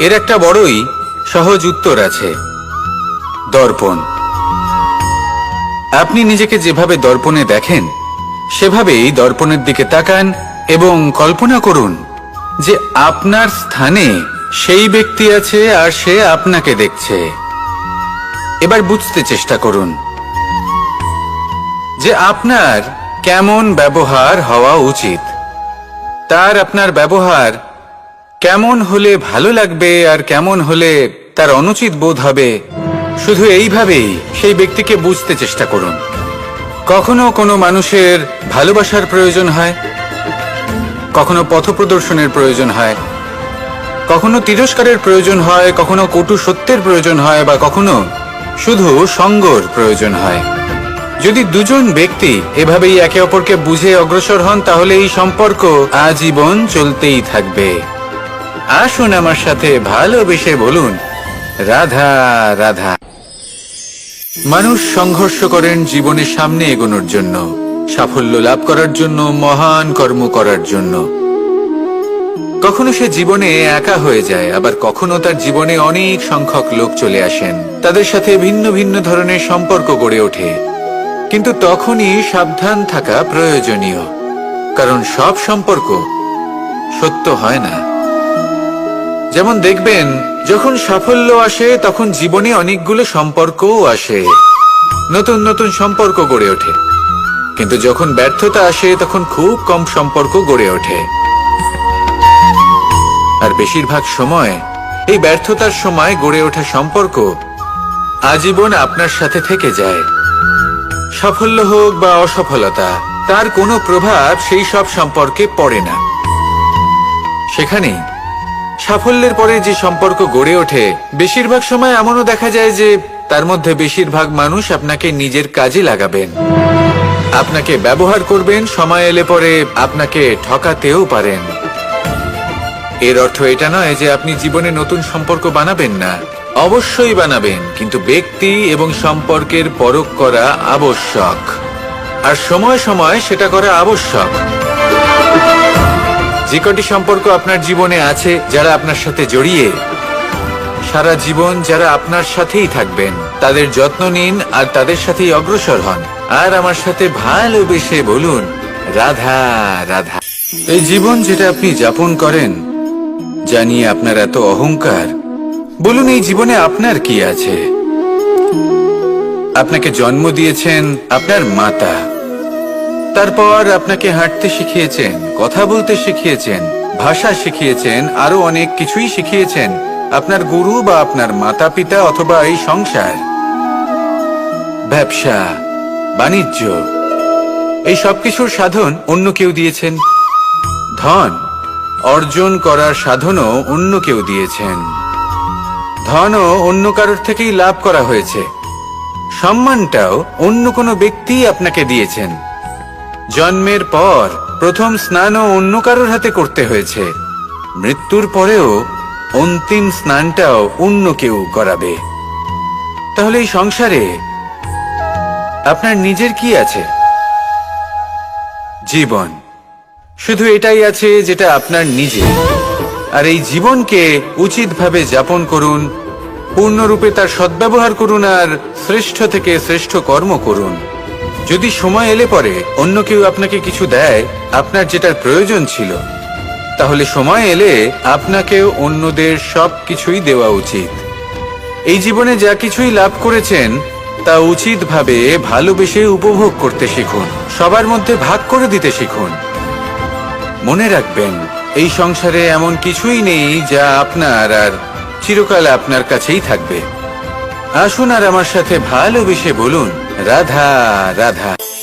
এর একটা বড়ই সহজ উত্তর আছে, দর্পণ। আপনি নিজেকে যেভাবে দর্পণে দেখেন, সেভাবেই দর্পণের দিকে তাকান এবং কল্পনা করুন যে আপনার স্থানে সেই ব্যক্তি আছে আর সে আপনাকে দেখছে। এবার বুঝতে চেষ্টা করুন যে আপনার কেমন ব্যবহার হওয়া উচিত। তার আপনার ব্যবহার কেমন হলে ভালো লাগবে আর কেমন হলে তার অনুচিত বোধ হবে? শুধু এইভাবেই সেই ব্যক্তিকে বুঝতে চেষ্টা করুন। কখনো কোনো মানুষের ভালোবাসার প্রয়োজন হয়? কখনো পথপ্রদর্শনের প্রয়োজন হয়? কখনো তিরস্কারের প্রয়োজন হয়? কখনো কটু সত্যের প্রয়োজন হয়? বা কখনো শুধু সঙ্গর প্রয়োজন হয়? যদি দুজন ব্যক্তি এভাবেই একে অপরকে বুঝে অগ্রসর হন, তাহলে এই সম্পর্ক আজীবন চলতেই থাকবে। আসুন আমার সাথে ভালোবেসে বলুন। রাধা রাধা। মানুষ সংঘর্ষ করেন জীবনের সামনে এগোনোর জন্য, সাফল্য লাভ করার জন্য, মহান কর্ম করার জন্য। কখনো সে জীবনে একা হয়ে যায়, আবার কখনো তার জীবনে অনেক সংখ্যক লোক চলে আসেন। তাদের সাথে ভিন্ন ভিন্ন ধরনের সম্পর্ক গড়ে ওঠে। কিন্তু তখনই সাবধান থাকা প্রয়োজনীয়, কারণ সব সম্পর্ক সত্য হয় না। যেমন দেখবেন, যখন সাফল্য আসে, তখন জীবনে অনেকগুলো সম্পর্কও আসে। নতুন নতুন সম্পর্ক গড়ে ওঠে। কিন্তু যখন ব্যর্থতা আসে, তখন খুব কম সম্পর্ক গড়ে ওঠে। আর বেশিরভাগ সময়, এই ব্যর্থতার সময় গড়ে ওঠা সম্পর্ক আজীবন আপনার সাথে থেকে যায়। সাফল্য হোক বা অসফলতা, তার কোনো প্রভাব সেই সব সম্পর্কে পড়ে না। সেখানে সাফল্যের পরে যে সম্পর্ক গড়ে ওঠে, বেশিরভাগ সময় এমনও দেখা যায় যে তার মধ্যে বেশিরভাগ মানুষ আপনাকে নিজের কাজে লাগাবেন। আপনাকে ব্যবহার করবেন, সময় এলে পরে আপনাকে ঠকাতেও পারেন। এর অর্থ এটা নয় যে আপনি জীবনে নতুন সম্পর্ক বানাবেন না। অবশ্যই বানাবেন, কিন্তু ব্যক্তি এবং সম্পর্কের পরখ করা আবশ্যক। আর সময় সময় সেটা করা আবশ্যক। যে কটি সম্পর্ক আপনার জীবনে আছে যারা আপনার সাথে জড়িয়ে, সারা জীবন যারা আপনার সাথেই থাকবেন, তাদের যত্ন নিন আর তাদের সাথেই অগ্রসর হন। আর আমার সাথে ভালোবেসে বলুন, রাধা রাধা। এই জীবন যেটা আপনি যাপন করেন জানিয়ে আপনার এত অহংকার, বলুন এই জীবনে আপনার কি আছে? আপনাকে জন্ম দিয়েছেন আপনার মাতা তারপর আপনাকে হাঁটতে শিখিয়েছেন, কথা বলতে শিখিয়েছেন, ভাষা শিখিয়েছেন, আরও অনেক কিছুই শিখিয়েছেন, আপনার গুরু বা আপনার মাতা পিতা অথবা এই সংসার। ব্যবসা, বাণিজ্য, এই সবকিছুর সাধন অন্য কেউ দিয়েছেন। ধন, অর্জন করার সাধনও অন্য কেউ দিয়েছেন। ধনও অন্য কারোর থেকেই লাভ করা হয়েছে। সম্মানটাও অন্য কোনো ব্যক্তিই আপনাকে দিয়েছেন। জন্মের পর প্রথম স্নানও অন্য কারোর হাতে করতে হয়েছে। মৃত্যুর পরেও অন্তিম স্নানটাও অন্য কেউ করাবে। তাহলে এই সংসারে আপনার নিজের কি আছে? জীবন। শুধু এটাই আছে যেটা আপনার নিজে। আর এই জীবনকে উচিতভাবে যাপন করুন, পূর্ণরূপে তার সদ্ব্যবহার করুন আর শ্রেষ্ঠ থেকে শ্রেষ্ঠ কর্ম করুন। যদি সময় এলে পরে অন্য কেউ আপনাকে কিছু দেয়, আপনার যেটার প্রয়োজন ছিল, তাহলে সময় এলে আপনাকেও অন্যদের সব কিছুই দেওয়া উচিত। এই জীবনে যা কিছুই লাভ করেছেন, তা উচিতভাবে ভালোবেসে উপভোগ করতে শিখুন, সবার মধ্যে ভাগ করে দিতে শিখুন। মনে রাখবেন, এই সংসারে এমন কিছুই নেই যা আপনার আর চিরকাল আপনার কাছেই থাকবে। আসুন আর আমার সাথে ভালোবেসে বলুন রাধা রাধা।